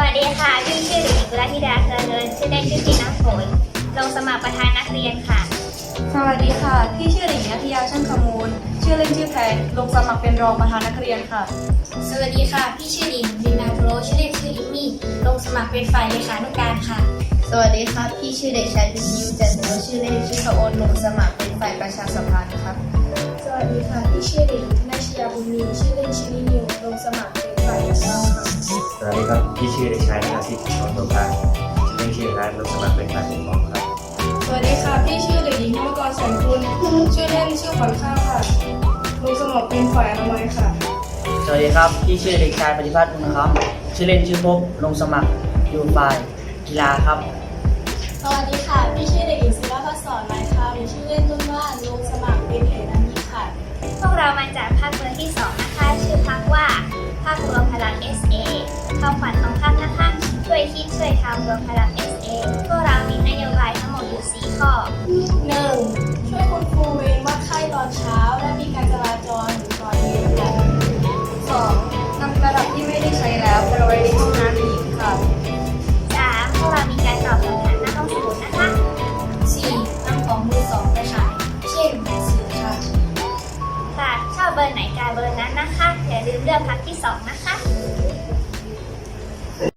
วัสดีค่ะพี่ชื่อหญิงกุลธิดาเครือเงินชื่อเล่นชื่อพี่น้ำฝนลงสมัครประธานนักเรียนค่ะ สวัสดีค่ะ พี่ชื่อหลิงนัทยาช่างขมูล ชื่อเล่นชื่อแพนลงสมัครเป็นรองประธานนักเรียนค่ะ สวัสดีค่ะ พี่ชื่อหลิงลินนาโปรชื่อเล่นชื่ออิมมี่ ลงสมัครเป็นฝ่ายเลขานุการค่ะ สวัสดีครับพี่ชื่อเด็กชายพิชิวจันทร์ชื่อเล่นชื่อพระโอนลงสมัครเป็นฝ่ายประชาสัมพันธ์ครับ สวัสดีค่ะ พี่ชื่อหลิงนาชยาบุญมี ชื่อเล่นชื่อนิวลงสมัคร สวัสดีครับพี่ชื่อเด็กชายธนสิทธิ์ทองโสภาชื่อเล่นชื่อร้านลงสมัครเป็นฝ่ายปกครองครับ สวัสดีค่ะ พี่ชื่อเด็กหญิงนวกรแสนคุณชื่อเล่นชื่อขวัญข้าวค่ะลงสมัครเป็นฝ่ายอนามัยค่ะ สวัสดีครับ พี่ชื่อเด็กชายปฏิพัฒน์บุญคำชื่อเล่นชื่อพบลงสมัครอยู่ฝ่ายกีฬาครับ สวัสดีค่ะ พี่ชื่อเด็กหญิง รวมพลัง SA พวกเรามีนโยบายทั้งหมดอยู่ 4 ข้อหนึ่งช่วยคุณครูเวรวัดไข้ตอนเช้า และมีการจราจรหรือตอนเย็นค่ะ 2. นำกระดาษที่ไม่ได้ใช้แล้วไปไว้ในห้องน้ำหญิงค่ะ 3. พวกเรามีการตอบคำถามหน้าห้องสมุดนะคะสี่นำของมือสองไปขายเช่นหนังสือค่ะ ค่ะชอบเบอร์ไหนกาเบอร์นั้นนะคะ อย่าลืมเลือกพักที่ 2 นะคะ